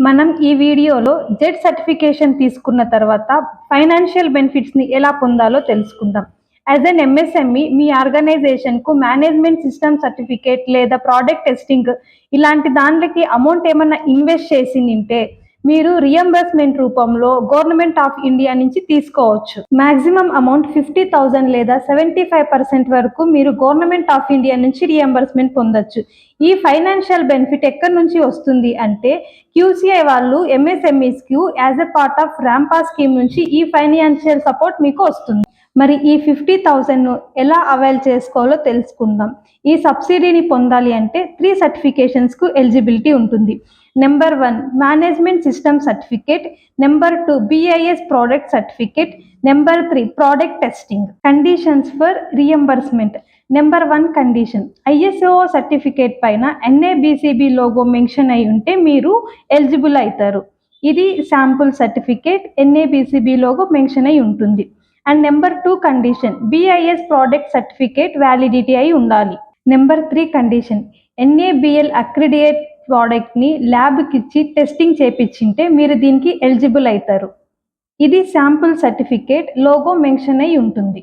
మనం ఈ వీడియోలో జెడ్ సర్టిఫికేషన్ తీసుకున్న తర్వాత ఫైనాన్షియల్ బెనిఫిట్స్ని ఎలా పొందాలో తెలుసుకుందాం. యాజ్ ఎన్ ఎంఎస్ఎంఈ మీ ఆర్గనైజేషన్కు మేనేజ్మెంట్ సిస్టమ్ సర్టిఫికేట్ లేదా ప్రోడక్ట్ టెస్టింగ్ ఇలాంటి దానికి అమౌంట్ ఏమన్నా ఇన్వెస్ట్ చేసి నింటే మీరు రియంబర్స్మెంట్ రూపంలో గవర్నమెంట్ ఆఫ్ ఇండియా నుంచి తీసుకోవచ్చు. మాక్సిమం అమౌంట్ ఫిఫ్టీ థౌసండ్ లేదా సెవెంటీ ఫైవ్ పర్సెంట్ వరకు మీరు గవర్నమెంట్ ఆఫ్ ఇండియా నుంచి రియంబర్స్మెంట్ పొందొచ్చు. ఈ ఫైనాన్షియల్ బెనిఫిట్ ఎక్కడి నుంచి వస్తుంది అంటే క్యూసీఐ వాళ్ళు ఎంఎస్ఎంఈస్కు యాజ్ ఎ పార్ట్ ఆఫ్ ర్యాంపా స్కీమ్ నుంచి ఈ ఫైనాన్షియల్ సపోర్ట్ మీకు వస్తుంది. మరి ఈ ఫిఫ్టీ థౌజండ్ను ఎలా అవైల్ చేసుకోవాలో తెలుసుకుందాం. ఈ సబ్సిడీని పొందాలి అంటే త్రీ సర్టిఫికేషన్స్కు ఎలిజిబిలిటీ ఉంటుంది. Number one management system certificate number two BIS product certificate number three product testing conditions for reimbursement number one condition ISO certificate పైన ఎన్ఏబిసిబి లోగో మెన్షన్ అయి ఉంటే మీరు ఎలిజిబుల్ అవుతారు. ఇది sample certificate NABCB logo mention అయి ఉంటుంది. And number two condition BIS product certificate validity అయి ఉండాలి. Number three condition NABL accredited ప్రోడక్ట్ని ల్యాబ్కి ఇచ్చి టెస్టింగ్ చేపించింటే మీరు దీనికి ఎలిజిబుల్ అవుతారు. ఇది శాంపుల్ సర్టిఫికేట్ లోగో మెన్షన్ అయి ఉంటుంది.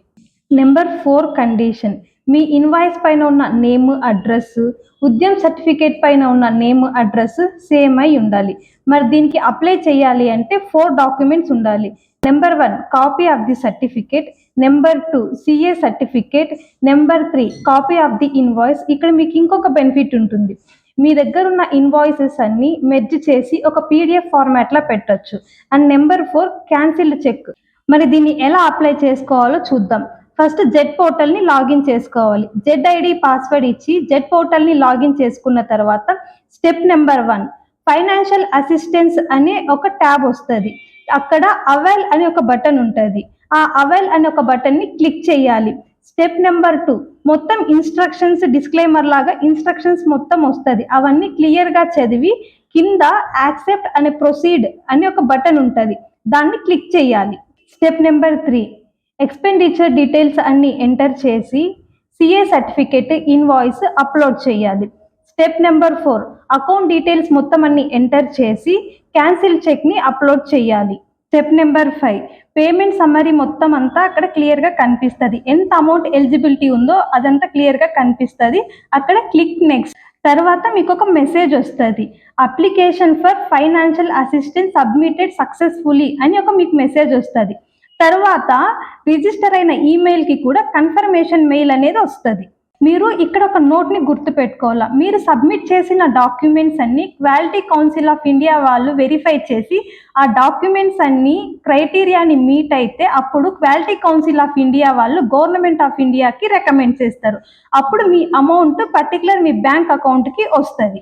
Number four condition. మీ ఇన్వాయిస్ పైన ఉన్న నేమ్ అడ్రస్ ఉద్యమ్ సర్టిఫికేట్ పైన ఉన్న నేమ్ అడ్రస్ సేమ్ అయి ఉండాలి. మరి దీనికి అప్లై చేయాలి అంటే ఫోర్ డాక్యుమెంట్స్ ఉండాలి. Number one copy of the certificate. Number two CA certificate. Number three copy of the invoice. ఇక్కడ మీకు ఇంకొక బెనిఫిట్ ఉంటుంది. మీ దగ్గర ఉన్న ఇన్వాయిసెస్ అన్ని మెర్జ్ చేసి ఒక పీడిఎఫ్ ఫార్మాట్లో పెట్టొచ్చు. And number four cancelled cheque మరి దీన్ని ఎలా అప్లై చేసుకోవాలో చూద్దాం. ఫస్ట్ జెడ్ పోర్టల్ని లాగిన్ చేసుకోవాలి. జెడ్ ఐడి పాస్వర్డ్ ఇచ్చి జెడ్ పోర్టల్ని లాగిన్ చేసుకున్న తర్వాత step number one financial assistance అనే ఒక ట్యాబ్ వస్తుంది. అక్కడ అవైల్ అనే ఒక బటన్ ఉంటుంది. ఆ అవైల్ అనే ఒక బటన్ని క్లిక్ చేయాలి. Step number two. మొత్తం ఇన్స్ట్రక్షన్స్ డిస్క్లైమర్ లాగా ఇన్స్ట్రక్షన్స్ మొత్తం వస్తుంది. అవన్నీ క్లియర్గా చదివి కింద యాక్సెప్ట్ అనే ప్రొసీడ్ అనే ఒక బటన్ ఉంటుంది. దాన్ని క్లిక్ చేయాలి. Step number three. Expenditure details అన్ని ఎంటర్ చేసి సిఏ సర్టిఫికేట్ ఇన్వాయిస్ అప్లోడ్ చేయాలి. Step number four. Account details మొత్తం అన్ని ఎంటర్ చేసి క్యాన్సిల్ చెక్ని అప్లోడ్ చేయాలి. Step number five payment summary మొత్తం అంతా అక్కడ క్లియర్గా కనిపిస్తుంది. ఎంత అమౌంట్ ఎలిజిబిలిటీ ఉందో అదంతా క్లియర్గా కనిపిస్తుంది. అక్కడ క్లిక్ నెక్స్ట్ తర్వాత మీకు ఒక మెసేజ్ వస్తుంది. Application for financial assistance submitted successfully అని ఒక మీకు మెసేజ్ వస్తుంది. తర్వాత రిజిస్టర్ అయిన ఈమెయిల్కి కూడా కన్ఫర్మేషన్ మెయిల్ అనేది వస్తుంది. మీరు ఇక్కడ ఒక నోట్ని గుర్తుపెట్టుకోవాలా? మీరు సబ్మిట్ చేసిన డాక్యుమెంట్స్ అన్ని క్వాలిటీ కౌన్సిల్ ఆఫ్ ఇండియా వాళ్ళు వెరిఫై చేసి ఆ డాక్యుమెంట్స్ అన్ని క్రైటీరియాని మీట్ అయితే అప్పుడు క్వాలిటీ కౌన్సిల్ ఆఫ్ ఇండియా వాళ్ళు గవర్నమెంట్ ఆఫ్ ఇండియాకి రికమెండ్ చేస్తారు. అప్పుడు మీ అమౌంట్ పర్టికులర్ మీ బ్యాంక్ అకౌంట్కి వస్తుంది.